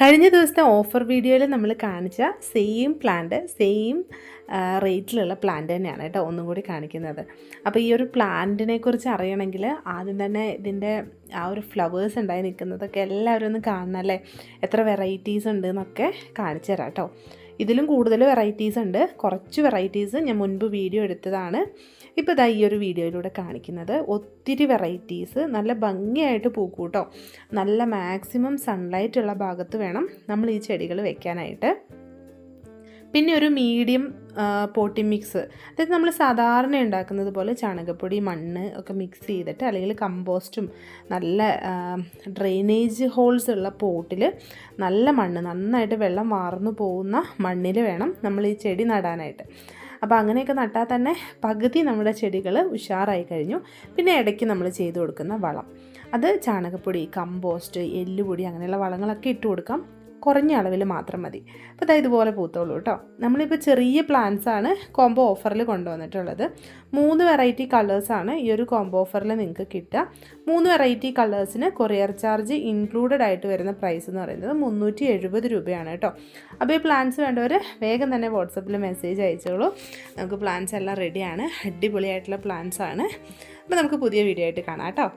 കഴിഞ്ഞ ദിവസത്തെ ഓഫർ വീഡിയോയിൽ നമ്മൾ കാണിച്ച സെയിം പ്ലാന്റ് സെയിം റേറ്റിലുള്ള പ്ലാന്റ് തന്നെയാണ് കേട്ടോ ഒന്നും കൂടി കാണിക്കുന്നത്. അപ്പോൾ ഈ ഒരു പ്ലാന്റിനെ കുറിച്ച് അറിയണമെങ്കിൽ ആദ്യം തന്നെ ഇതിന്റെ ആ ഒരു ഫ്ലവേഴ്സ് ഉണ്ടായി നിൽക്കുന്നതൊക്കെ എല്ലാവരും ഒന്ന് കാണണം അല്ലേ എത്ര വെറൈറ്റീസ് ഉണ്ട് എന്നൊക്കെ കാണിച്ചു തരാം കേട്ടോ. ഇതിലും കൂടുതൽ വെറൈറ്റീസ് ഉണ്ട്. കുറച്ച് വെറൈറ്റീസ് ഞാൻ മുൻപ് വീഡിയോ എടുത്തതാണ്. ഇപ്പോൾ ഇതാ ഈ ഒരു വീഡിയോയിലൂടെ കാണിക്കുന്നത്. ഒത്തിരി വെറൈറ്റീസ് നല്ല ഭംഗിയായിട്ട് പൂക്കൂട്ടോ. നല്ല മാക്സിമം സൺലൈറ്റ് ഉള്ള ഭാഗത്ത് വേണം നമ്മൾ ഈ ചെടികൾ വെക്കാനായിട്ട്. പിന്നെ ഒരു മീഡിയം പോട്ടി മിക്സ് അതായത് നമ്മൾ സാധാരണ ഉണ്ടാക്കുന്നത് പോലെ ചാണകപ്പൊടി മണ്ണ് ഒക്കെ മിക്സ് ചെയ്തിട്ട് അല്ലെങ്കിൽ കമ്പോസ്റ്റും നല്ല ഡ്രെയിനേജ് ഹോൾസ് ഉള്ള പോട്ടിൽ നല്ല മണ്ണ് നന്നായിട്ട് വെള്ളം വാർന്നു പോകുന്ന മണ്ണിൽ വേണം നമ്മൾ ഈ ചെടി നടാനായിട്ട്. അപ്പോൾ അങ്ങനെയൊക്കെ നട്ടാൽ തന്നെ പകുതി നമ്മുടെ ചെടികൾ ഉഷാറായി കഴിഞ്ഞു. പിന്നെ ഇടയ്ക്ക് നമ്മൾ ചെയ്തു കൊടുക്കുന്ന വളം. അത് ചാണകപ്പൊടി കമ്പോസ്റ്റ് എല്ലുപൊടി അങ്ങനെയുള്ള വളങ്ങളൊക്കെ ഇട്ട് കൊടുക്കാം. കുറഞ്ഞ അളവിൽ മാത്രം മതി. അപ്പോൾ ഇതാ ഇതുപോലെ പൂത്തോളൂ കേട്ടോ. നമ്മളിപ്പോൾ ചെറിയ പ്ലാന്റ്സ് ആണ് കോംബോ ഓഫറിൽ കൊണ്ടുവന്നിട്ടുള്ളത്. മൂന്ന് വെറൈറ്റി കളേഴ്സാണ് ഈ ഒരു കോംബോ ഓഫറിൽ നിങ്ങൾക്ക് കിട്ടുക. മൂന്ന് വെറൈറ്റി കളേഴ്സിന് കൊറിയർ ചാർജ് ഇൻക്ലൂഡഡ് ആയിട്ട് വരുന്ന പ്രൈസ് എന്ന് പറയുന്നത് മുന്നൂറ്റി എഴുപത് രൂപയാണ് കേട്ടോ. അപ്പോൾ ഈ പ്ലാന്റ്സ് വേണ്ടവർ വേഗം തന്നെ വാട്സപ്പിൽ മെസ്സേജ് അയച്ചോളൂ. നമുക്ക് പ്ലാന്റ്സ് എല്ലാം റെഡിയാണ് അടിപൊളിയായിട്ടുള്ള പ്ലാന്റ്സാണ് അപ്പോൾ നമുക്ക് പുതിയ വീഡിയോ ആയിട്ട് കാണാം കേട്ടോ.